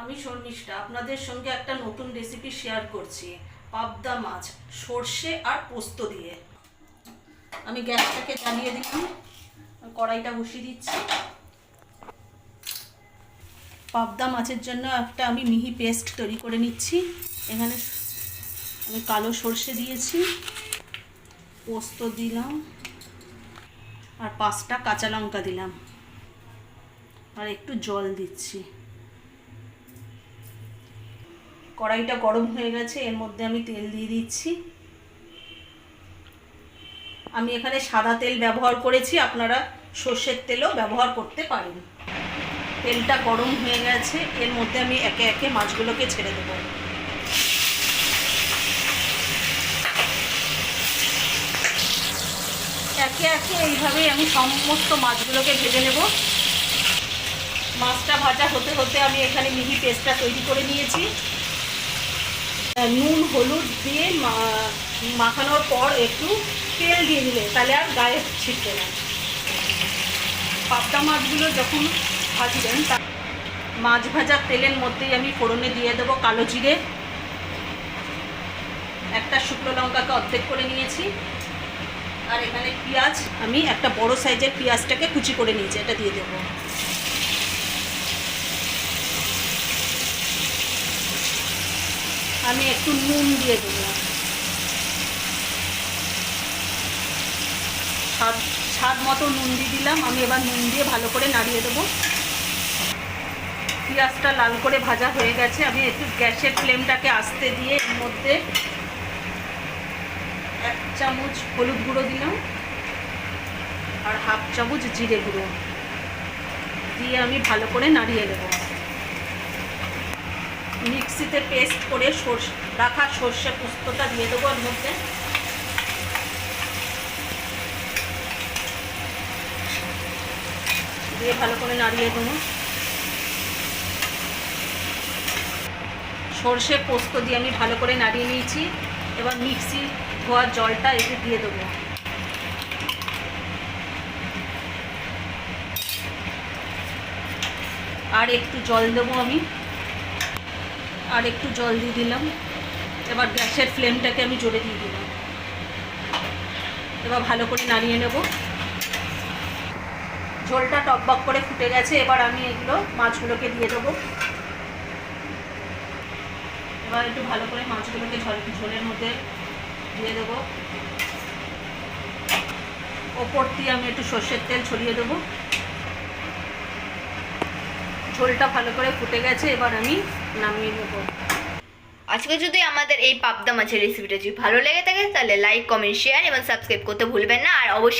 আমি শর্মিষ্ঠা, আপনাদের সঙ্গে একটা নতুন রেসিপি শেয়ার করছি। পাবদা মাছ, সর্ষে আর পোস্ত দিয়ে। আমি গ্যাসটাকে জ্বালিয়ে দিলাম কড়াইটা বসিয়ে দিচ্ছি। পাবদা মাছের জন্য একটা আমি মিহি পেস্ট তৈরি করে নিচ্ছি। এখানে আমি কালো সর্ষে দিয়েছি, পোস্ত দিলাম, আর পাঁচটা কাঁচা লঙ্কা দিলাম। আর একটু জল দিচ্ছি। কড়াইটা গরম হয়ে গেছে, এর মধ্যে আমি তেল দিয়ে দিচ্ছি। আমি এখানে সাদা তেল ব্যবহার করেছি, আপনারা সর্ষের তেলও ব্যবহার করতে পারেন। তেলটা গরম হয়ে গেছে, এর মধ্যে আমি একে একে মাছগুলোকে ছেড়ে দেবো। একে একে এইভাবেই আমি সমস্ত মাছগুলোকে ভেজে নেব। মাছটা ভাজা হতে হতে আমি এখানে মিহি পেস্টটা তৈরি করে নিয়েছি। নুন, হলুদ দিয়ে মাখানোর পর একটু তেল দিয়ে দিলে তাহলে আর গায়ে ছিটবে না। পাবদা মাছগুলো যখন ভাজবেন, তা মাছ ভাজা তেলের মধ্যেই আমি ফোড়নে দিয়ে দেবো কালো জিরে। একটা শুকনো লঙ্কাকে অর্ধেক করে নিয়েছি। আর এখানে পেঁয়াজ, আমি একটা বড় সাইজের পেঁয়াজটাকে কুচি করে নিয়েছি, এটা দিয়ে দেবো। আমি একটু নুন দিয়ে দিলাম। স্বাদ স্বাদ মতো নুন দিয়ে দিলাম। আমি এবার নুন দিয়ে ভালো করে নাড়িয়ে দেবো। পেঁয়াজটা লাল করে ভাজা হয়ে গেছে। আমি একটু গ্যাসের ফ্লেমটাকে আস্তে দিয়ে এর মধ্যে এক চামচ হলুদ গুঁড়ো দিলাম আর হাফ চামচ জিরে গুঁড়ো। দিয়ে আমি ভালো করে নাড়িয়ে দেবো। মিক্সিতে পেস্ট করে সর্ষে রাখা সর্ষে পোস্তটা দিয়ে দেবো ওর মধ্যে। দিয়ে ভালো করে নাড়িয়ে দেবো। সর্ষে পোস্ত দিয়ে আমি ভালো করে নাড়িয়ে নিয়েছি। এবার মিক্সি ধোয়ার জলটা এতে দিয়ে দেবো। আর একটু জল দেবো আমি। আর একটু জল দিয়ে দিলাম। এবার গ্যাসের ফ্লেমটাকে আমি জোরে দিয়ে দিলাম। এবার ভালো করে নাড়িয়ে নেব। ঝোলটা টকবক করে ফুটে গেছে। এবার আমি এগুলো মাছগুলোকে দিয়ে দেবো। এবার একটু ভালো করে মাছগুলোকে ঝোল ঝোলের মধ্যে দিয়ে দেবো। ওপর দিয়ে আমি একটু সর্ষের তেল ছড়িয়ে দেবো। ঝোলটা ভালো করে ফুটে গেছে, এবার আমি নামিয়ে নেব। আজকে যদি আমাদের এই পাবদা মাছের রেসিপিটা যদি ভালো লেগে থাকে, তাহলে লাইক কমেন্ট শেয়ার এবং সাবস্ক্রাইব করতে ভুলবেন না। আর অবশ্যই